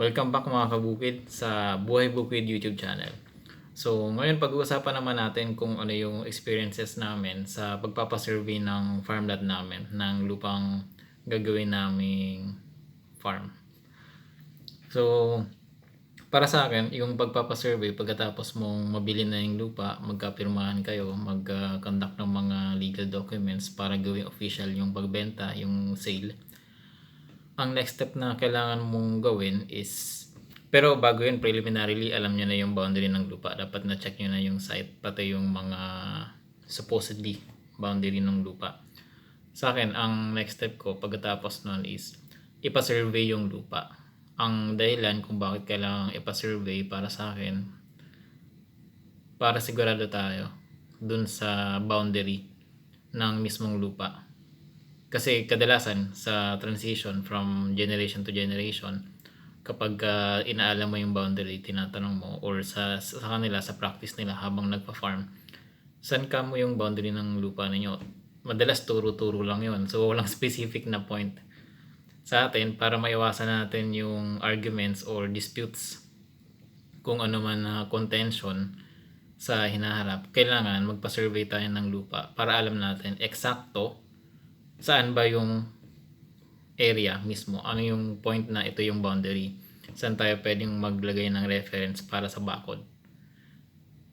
Welcome back mga kabukid sa Buhay Bukid YouTube channel. So ngayon pag-uusapan naman natin kung ano yung experiences namin sa pagpapasurvey ng farmland namin ng lupang gagawin naming farm. So para sa akin, yung pagpapasurvey pagkatapos mong mabili na yung lupa, magkapirmahan kayo, mag-conduct ng mga legal documents para gawing official yung pagbenta, yung sale ang next step na kailangan mong gawin is pero bago yun preliminarily alam nyo na yung boundary ng lupa. Dapat na check nyo na yung site pati yung mga supposedly boundary ng lupa. Sa akin ang next step ko pagkatapos nun is ipa-survey yung lupa. Ang dahilan kung bakit kailangan ipa-survey para sa akin para sigurado tayo dun sa boundary ng mismong lupa kasi kadalasan sa transition from generation to generation, kapag uh, inaalam mo yung boundary, tinatanong mo, or sa, sa kanila, sa practice nila habang nagpa-farm, saan ka mo yung boundary ng lupa ninyo? Madalas turo-turo lang yon So, walang specific na point sa atin para maiwasan natin yung arguments or disputes kung ano man na contention sa hinaharap, kailangan magpa-survey tayo ng lupa para alam natin eksakto saan ba yung area mismo? Ano yung point na ito yung boundary? Saan tayo pwedeng maglagay ng reference para sa bakod?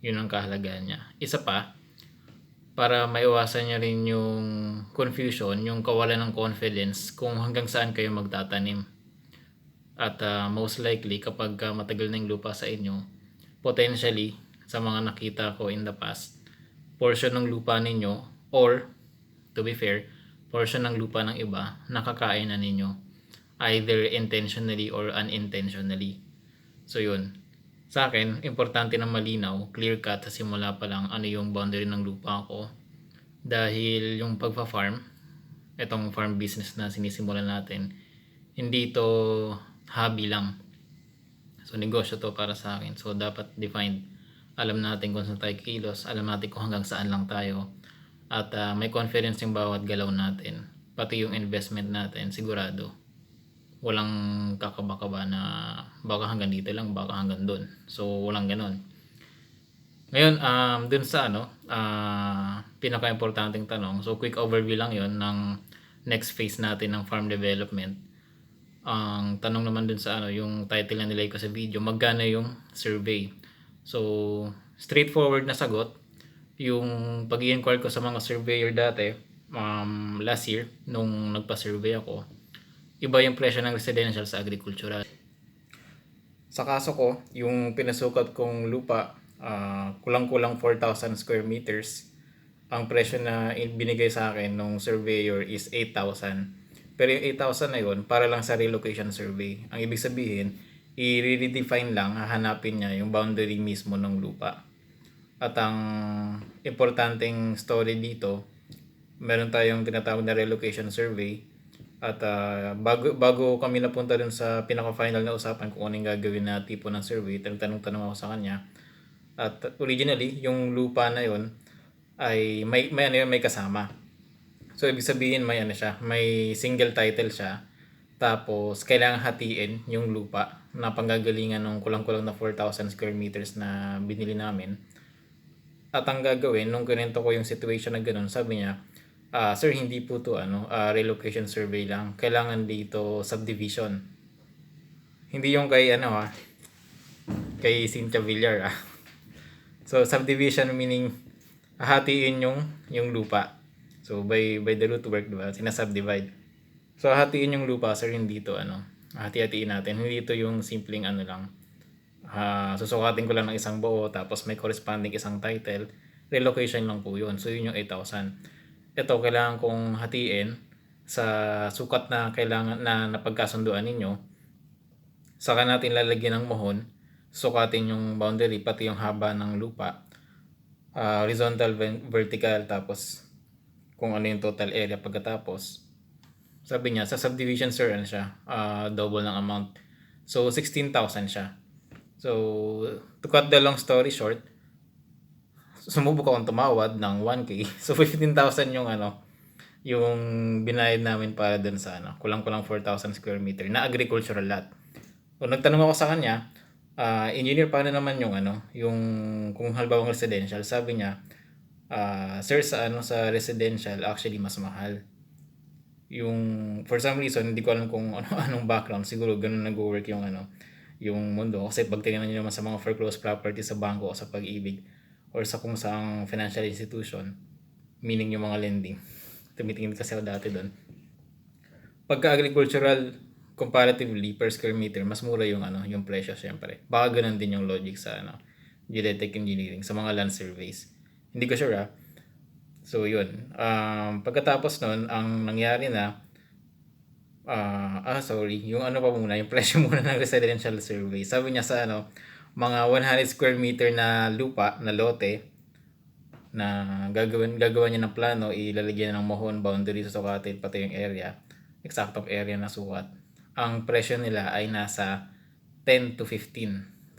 Yun ang kahalagahan niya. Isa pa, para maiwasan niya rin yung confusion, yung kawalan ng confidence kung hanggang saan kayo magtatanim. At uh, most likely, kapag uh, matagal na yung lupa sa inyo, potentially, sa mga nakita ko in the past, portion ng lupa ninyo, or, to be fair, portion ng lupa ng iba, nakakain na ninyo. Either intentionally or unintentionally. So yun. Sa akin, importante na malinaw, clear cut sa simula pa lang ano yung boundary ng lupa ko. Dahil yung pagpa-farm, itong farm business na sinisimulan natin, hindi to hobby lang. So negosyo to para sa akin. So dapat defined. Alam natin kung saan tayo kilos, alam natin kung hanggang saan lang tayo at uh, may confidence yung bawat galaw natin pati yung investment natin sigurado. Walang kakaba-kaba na baka hanggang dito lang baka hanggang doon so walang ganon ngayon um, dun sa ano uh, pinaka-importanting tanong so quick overview lang yon ng next phase natin ng farm development. Ang tanong naman dun sa ano yung title na nilay ko sa video magkano yung survey? So straightforward na sagot yung pag inquire ko sa mga surveyor dati, um, last year, nung nagpa-survey ako, iba yung presyo ng residential sa agricultural. Sa kaso ko, yung pinasukat kong lupa, uh, kulang-kulang 4,000 square meters. Ang presyo na binigay sa akin nung surveyor is 8,000. Pero yung 8,000 na yun, para lang sa relocation survey. Ang ibig sabihin, i-redefine lang, hahanapin niya yung boundary mismo ng lupa. At ang importanteng story dito, meron tayong tinatawag na relocation survey. At uh, bago, bago kami napunta dun sa pinaka-final na usapan kung anong gagawin na tipo ng survey, tanong-tanong ako sa kanya. At originally, yung lupa na yon ay may, may, ano yun, may kasama. So, ibig sabihin may ano siya, may single title siya. Tapos, kailangan hatiin yung lupa na panggagalingan ng kulang-kulang na 4,000 square meters na binili namin at ang gagawin, nung kinento ko yung situation na ganun, sabi niya, uh, sir, hindi po to ano, uh, relocation survey lang. Kailangan dito subdivision. Hindi yung kay ano ah, kay Cynthia Villar ah. So subdivision meaning hatiin yung yung lupa. So by by the root work, diba? Sinasubdivide. So hatiin yung lupa, sir, hindi to ano. Hati-hatiin natin. Hindi to yung simpleng ano lang uh, susukatin ko lang ng isang buo tapos may corresponding isang title relocation lang po yun. So yun yung 8,000 ito kailangan kong hatiin sa sukat na kailangan na napagkasunduan ninyo. Saka natin lalagyan ng mohon sukatin yung boundary pati yung haba ng lupa uh, horizontal vertical tapos kung ano yung total area pagkatapos. Sabi niya sa subdivision sir ano siya uh, double ng amount. So 16,000 siya So, to cut the long story short, sumubok akong tumawad ng 1K. So, 15,000 yung ano, yung binayad namin para dun sa ano, kulang-kulang 4,000 square meter na agricultural lot. O nagtanong ako sa kanya, ah, engineer paano naman yung ano, yung kung halimbawa residential, sabi niya, ah, sir sa ano sa residential actually mas mahal. Yung for some reason hindi ko alam kung ano anong background, siguro ganun nag-work yung ano, yung mundo kasi pag tingnan niyo naman sa mga foreclosed property sa bangko o sa pag-ibig or sa kung saang financial institution, meaning yung mga lending. Tumitingin kasi ako dati doon. Pagka agricultural comparatively per square meter, mas mura yung ano, yung presyo syempre. Baka ganun din yung logic sa ano, genetic engineering sa mga land surveys. Hindi ko sure ah. So yun. Um, pagkatapos nun, ang nangyari na ah, ah sorry, yung ano pa muna, yung presyo muna ng residential survey. Sabi niya sa ano, mga 100 square meter na lupa, na lote, na gagawin gagawa niya ng plano, ilalagyan ng mohon, boundary sa sukatin, pati yung area, eksaktong area na sukat ang presyo nila ay nasa 10 to 15,000.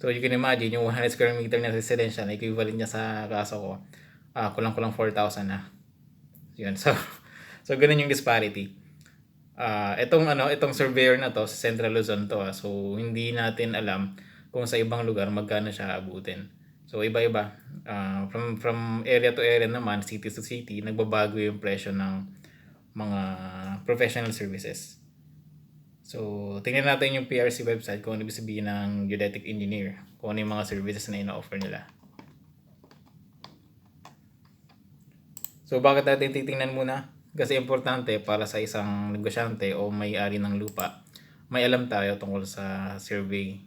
So you can imagine, yung 100 square meter na residential, equivalent niya sa kaso ko, uh, kulang-kulang 4,000 na. Yun. So, so ganun yung disparity. Uh, itong ano, itong surveyor na to sa Central Luzon to, ah. so hindi natin alam kung sa ibang lugar magkano siya abutin. So iba-iba. Uh, from from area to area naman, city to city, nagbabago yung presyo ng mga professional services. So, tingnan natin yung PRC website kung ano ibig sabihin ng geodetic engineer, kung ano yung mga services na ina-offer nila. So, bakit natin titingnan muna? Kasi importante para sa isang negosyante o may-ari ng lupa, may alam tayo tungkol sa survey,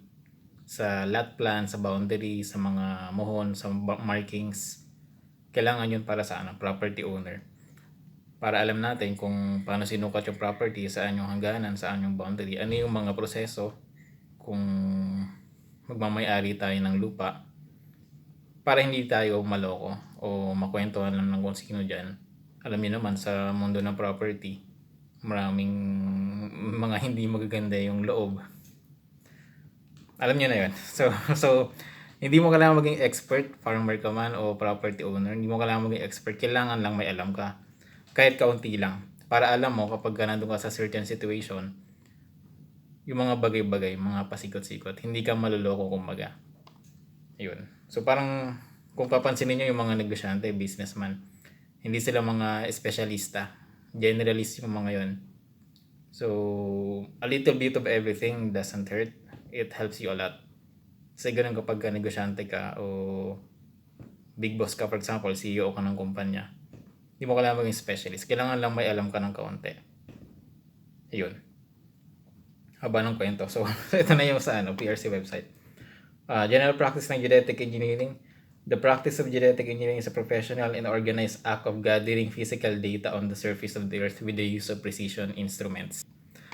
sa lot plan, sa boundary, sa mga mohon, sa markings. Kailangan yun para sa ano, property owner para alam natin kung paano sinukat yung property, saan yung hangganan, saan yung boundary, ano yung mga proseso kung magmamayari tayo ng lupa para hindi tayo maloko o makwentuhan lang ng kung sino dyan. Alam niyo naman sa mundo ng property, maraming mga hindi magaganda yung loob. Alam niyo na yun. So, so hindi mo kailangan maging expert, farmer ka man o property owner, hindi mo kailangan maging expert, kailangan lang may alam ka kahit kaunti lang. Para alam mo kapag ka ka sa certain situation, yung mga bagay-bagay, mga pasikot-sikot, hindi ka maluloko kumbaga. Yun. So parang kung papansinin nyo yung mga negosyante, businessman, hindi sila mga espesyalista. Generalist yung mga yon. So, a little bit of everything doesn't hurt. It helps you a lot. Kasi ganun kapag ka negosyante ka o big boss ka, for example, CEO ka ng kumpanya hindi mo kailangan maging specialist. Kailangan lang may alam ka ng kaunti. Ayun. Haba ng kwento. So, ito na yung sa ano, PRC website. Uh, general practice ng genetic engineering. The practice of genetic engineering is a professional and organized act of gathering physical data on the surface of the earth with the use of precision instruments.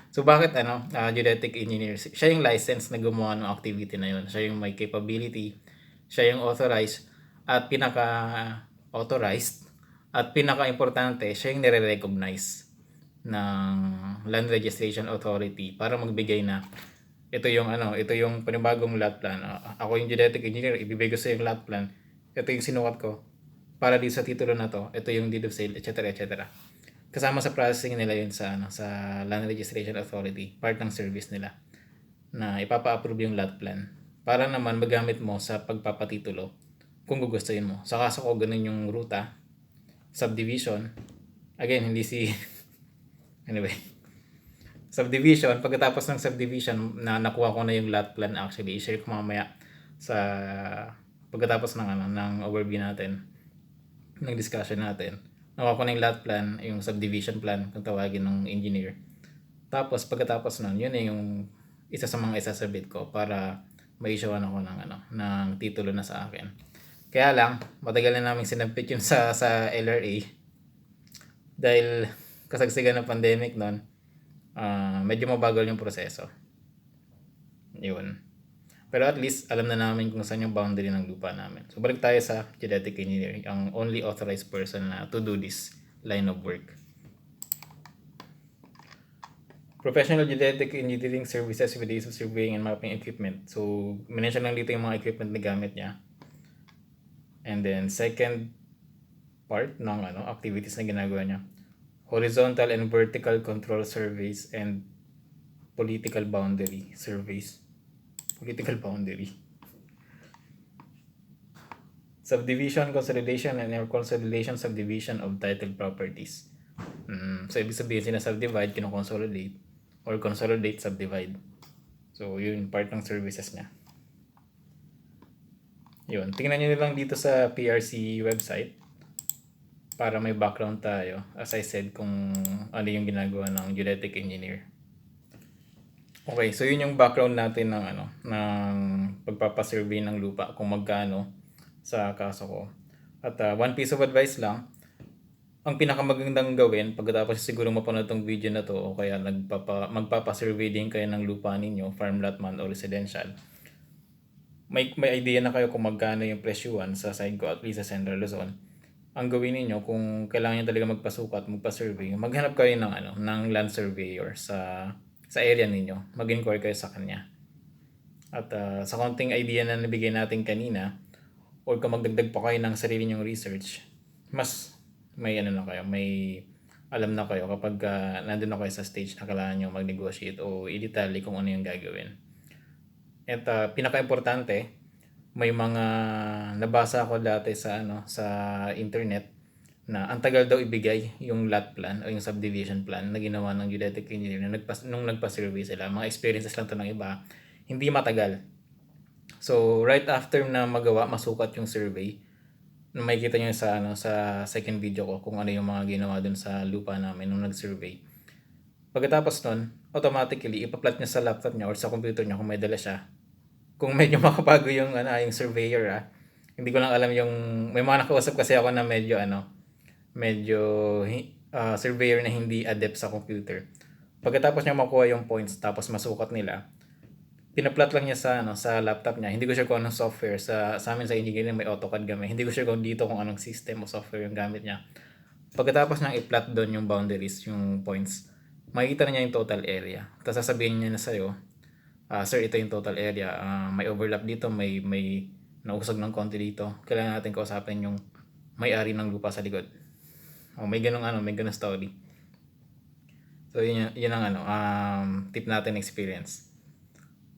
So bakit ano, uh, genetic engineer, siya yung license na gumawa ng activity na yun. Siya yung may capability, siya yung authorized at pinaka authorized at pinaka-importante, siya yung nire-recognize ng Land Registration Authority para magbigay na ito yung ano, ito yung panibagong lot plan. Ako yung genetic engineer, ibibigay ko sa yung lot plan. Ito yung sinukat ko para dito sa titulo na to. Ito yung deed of sale, etc. etc. Kasama sa processing nila yun sa ano, sa Land Registration Authority, part ng service nila na ipapa-approve yung lot plan para naman magamit mo sa pagpapatitulo kung gugustuhin mo. Sa kaso ko, ganun yung ruta subdivision. Again, hindi si... anyway. Subdivision. Pagkatapos ng subdivision, na nakuha ko na yung lot plan actually. I-share ko mamaya sa pagkatapos ng ano ng overview natin ng discussion natin. Nakuha ko na yung lot plan, yung subdivision plan kung tawagin ng engineer. Tapos pagkatapos nun, yun yung isa sa mga isasabit ko para ma-issuean ako ng ano ng titulo na sa akin. Kaya lang, matagal na namin sinampit yun sa, sa LRA. Dahil kasagsagan ng pandemic nun, uh, medyo mabagal yung proseso. Yun. Pero at least, alam na namin kung saan yung boundary ng lupa namin. So, balik tayo sa genetic engineering, ang only authorized person na to do this line of work. Professional genetic engineering services with the of surveying and mapping equipment. So, minention lang dito yung mga equipment na gamit niya. And then second part ng ano activities na ginagawa niya. Horizontal and vertical control surveys and political boundary surveys. Political boundary. Subdivision, consolidation, and consolidation, subdivision of title properties. Mm, so, ibig sabihin, sinasubdivide, kinoconsolidate, or consolidate, subdivide. So, yun part ng services niya. Yun. Tingnan nyo lang dito sa PRC website para may background tayo. As I said, kung ano yung ginagawa ng genetic engineer. Okay, so yun yung background natin ng ano, ng pagpapasurvey ng lupa kung magkano sa kaso ko. At uh, one piece of advice lang, ang pinakamagandang gawin pagkatapos siguro mapanood tong video na to o kaya nagpapa, magpapasurvey din kayo ng lupa ninyo, farm lot man o residential. May, may idea na kayo kung magkano yung presyuan sa side ko at least sa Central Luzon. Ang gawin niyo kung kailangan niyo talaga magpasukat, magpa-survey, maghanap kayo ng ano, ng land surveyor sa sa area ninyo. Mag-inquire kayo sa kanya. At uh, sa konting idea na nabigay natin kanina, or kung magdagdag pa kayo ng sarili nyong research, mas may ano na kayo, may alam na kayo kapag uh, nandun na kayo sa stage na kailangan nyo mag-negotiate o i-detalye kung ano yung gagawin. At uh, pinaka-importante, may mga nabasa ako dati sa ano sa internet na ang tagal daw ibigay yung lot plan o yung subdivision plan na ginawa ng geodetic engineer na nagpas, nung nagpa-survey sila. Mga experiences lang to ng iba. Hindi matagal. So, right after na magawa, masukat yung survey, na makikita nyo sa, ano, sa second video ko kung ano yung mga ginawa dun sa lupa namin nung nag-survey. Pagkatapos nun, automatically, ipa-plot niya sa laptop niya or sa computer niya kung may dala siya. Kung medyo makabago yung, ano, yung surveyor, ah. Hindi ko lang alam yung, may mga nakausap kasi ako na medyo, ano, medyo uh, surveyor na hindi adept sa computer. Pagkatapos niya makuha yung points tapos masukat nila, pinaplot lang niya sa ano sa laptop niya. Hindi ko sure kung anong software sa sa amin sa engineering may AutoCAD kami. Hindi ko sure kung dito kung anong system o software yung gamit niya. Pagkatapos niyang i-plot doon yung boundaries, yung points, makikita na niya yung total area. Tapos sasabihin niya na sa'yo, uh, sir, ito yung total area. Uh, may overlap dito, may may nausog ng konti dito. Kailangan natin kausapin yung may-ari ng lupa sa likod. Oh, may ganung ano, may ganung story. So yun, yun ang ano, um, tip natin experience.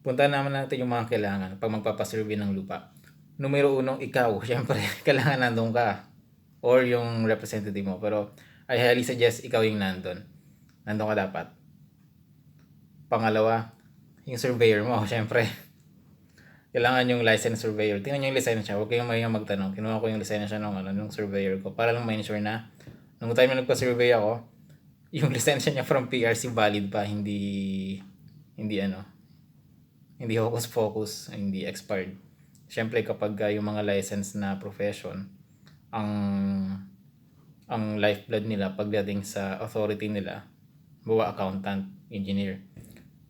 Punta naman natin yung mga kailangan pag magpapasurvey ng lupa. Numero uno, ikaw. Siyempre, kailangan nandun ka. Or yung representative mo. Pero I highly suggest ikaw yung nandun. Nandun ka dapat. Pangalawa, yung surveyor mo. Siyempre, kailangan yung license surveyor. Tingnan nyo yung lisensya. Huwag kayong mayang magtanong. Kinuha ko yung lisensya ng, ano, ng surveyor ko para lang ma-ensure na Nung time na nagpa-survey ako, yung lisensya niya from PRC valid pa, hindi, hindi ano, hindi hocus focus, hindi expired. Siyempre kapag uh, yung mga license na profession, ang ang lifeblood nila pagdating sa authority nila, bawa accountant, engineer,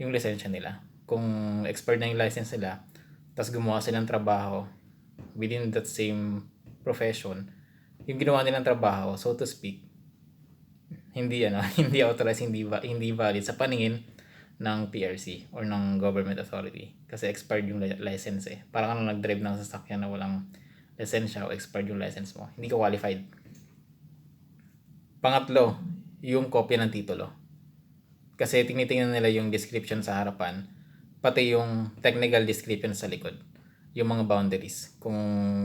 yung lisensya nila. Kung expired na yung license nila, tapos gumawa silang trabaho within that same profession, yung ginawa nilang trabaho, so to speak, hindi ano, hindi authorized, hindi hindi valid sa paningin ng PRC or ng government authority kasi expired yung license eh. Parang ano nag-drive ng sasakyan na walang lisensya o expired yung license mo. Hindi ka qualified. Pangatlo, yung kopya ng titulo. Kasi tinitingnan nila yung description sa harapan, pati yung technical description sa likod yung mga boundaries. Kung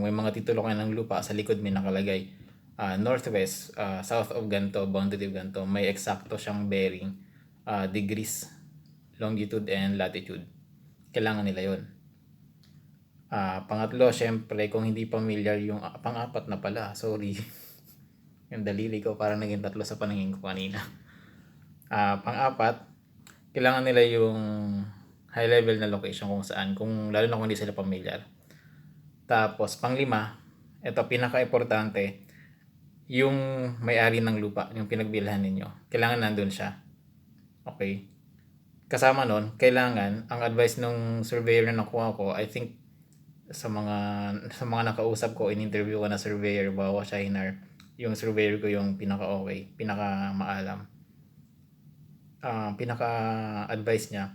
may mga titulo kayo ng lupa, sa likod may nakalagay uh, northwest, uh, south of ganto, boundary of ganto, may eksakto siyang bearing uh, degrees, longitude and latitude. Kailangan nila yon. Uh, pangatlo, syempre, kung hindi familiar yung uh, pang-apat na pala, sorry. yung dalili ko parang naging tatlo sa paningin ko kanina. Uh, pang-apat, kailangan nila yung high level na location kung saan, kung lalo na kung hindi sila familiar. Tapos, panglima, ito pinaka-importante, yung may-ari ng lupa, yung pinagbilhan ninyo, kailangan nandun siya. Okay? Kasama nun, kailangan, ang advice nung surveyor na nakuha ko, I think, sa mga sa mga nakausap ko, in-interview ko na surveyor, bawa siya hinar, yung surveyor ko yung pinaka-okay, pinaka-maalam. Uh, pinaka-advice niya,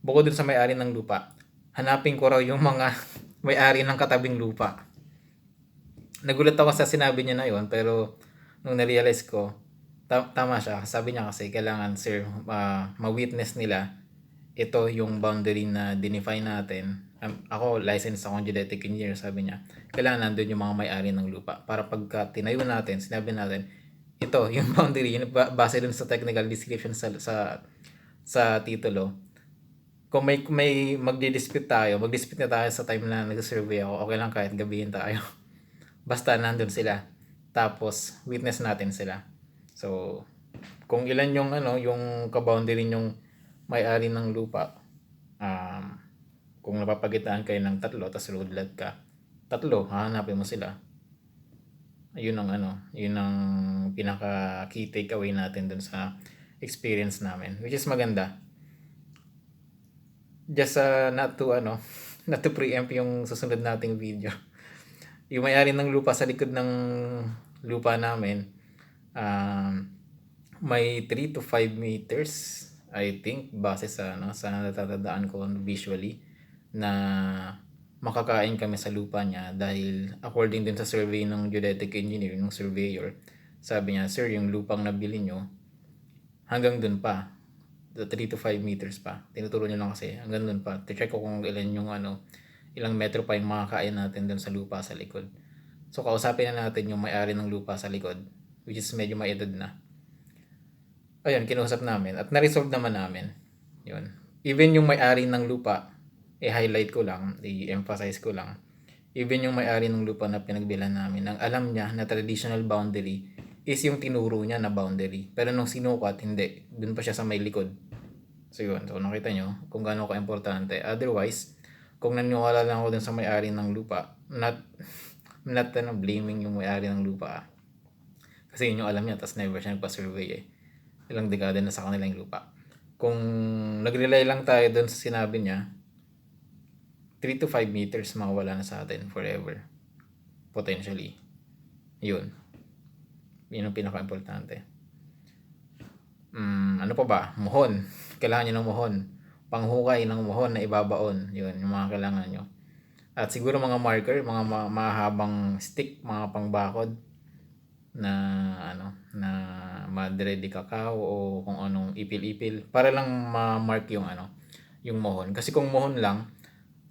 bukod dun sa may-ari ng lupa, hanapin ko raw yung mga may-ari ng katabing lupa. Nagulat ako sa sinabi niya na yon pero nung na-realize ko, ta- tama siya. Sabi niya kasi kailangan sir uh, ma-witness nila ito yung boundary na dinefine natin. Um, ako, licensed akong genetic engineer, sabi niya. Kailangan nandun yung mga may-ari ng lupa. Para pagka tinayo natin, sinabi natin, ito, yung boundary, yun, ba- base dun sa technical description sa, sa, sa titulo, kung may, may magdi-dispute tayo, mag-dispute na tayo sa time na nag-survey ako, okay lang kahit gabihin tayo. Basta nandun sila. Tapos, witness natin sila. So, kung ilan yung ano, yung ka-boundary yung may-ari ng lupa, um, kung napapagitaan kayo ng tatlo, tapos road lot ka, tatlo, hahanapin mo sila. Yun ang ano, yun ang pinaka key takeaway natin dun sa experience namin, which is maganda. Just uh, not to ano, not to preempt yung susunod nating video. Yung may-ari ng lupa sa likod ng lupa namin, um, may 3 to 5 meters I think base sa ano sa natatandaan ko visually na makakain kami sa lupa niya dahil according din sa survey ng geodetic engineer ng surveyor sabi niya sir yung lupang nabili nyo hanggang dun pa 3 to 5 meters pa tinuturo niyo lang kasi hanggang dun pa check ko kung ilan yung ano ilang metro pa yung makakain natin dun sa lupa sa likod so kausapin na natin yung may-ari ng lupa sa likod which is medyo may edad na ayun, kinausap namin at na-resolve naman namin. Yun. Even yung may-ari ng lupa, i-highlight ko lang, i-emphasize ko lang. Even yung may-ari ng lupa na pinagbilan namin, ang alam niya na traditional boundary is yung tinuro niya na boundary. Pero nung sinukat, hindi. Dun pa siya sa may likod. So yun, so nakita nyo kung gaano ka-importante. Otherwise, kung naniwala lang ako dun sa may-ari ng lupa, not, not ano, blaming yung may-ari ng lupa. ah. Kasi yun yung alam niya, tapos never siya nagpa-survey eh ilang dekada na sa kanila yung lupa. Kung nag-rely lang tayo doon sa sinabi niya, 3 to 5 meters mawala na sa atin forever. Potentially. Yun. Yun ang pinaka-importante. Mm, ano pa ba? Muhon. Kailangan nyo ng muhon. Panghukay ng muhon na ibabaon. Yun, yung mga kailangan nyo. At siguro mga marker, mga ma- mahabang stick, mga pangbakod na ano na madre de cacao o kung anong ipil-ipil para lang ma-mark yung ano yung mohon kasi kung mohon lang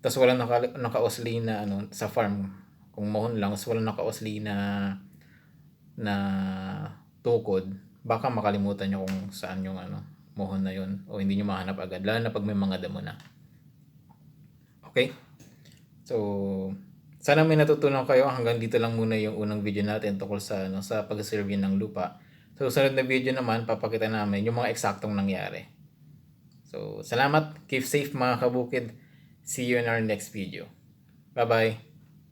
tas wala naka, naka-osli na ano sa farm kung mohon lang tas wala naka-osli na na tukod baka makalimutan nyo kung saan yung ano mohon na yun o hindi nyo mahanap agad lalo na pag may mga damo na okay so sana may natutunan kayo. Hanggang dito lang muna yung unang video natin tungkol sa, ano, sa pag-survey ng lupa. Sa susunod na video naman, papakita namin yung mga eksaktong nangyari. So, salamat. Keep safe mga kabukid. See you in our next video. Bye-bye.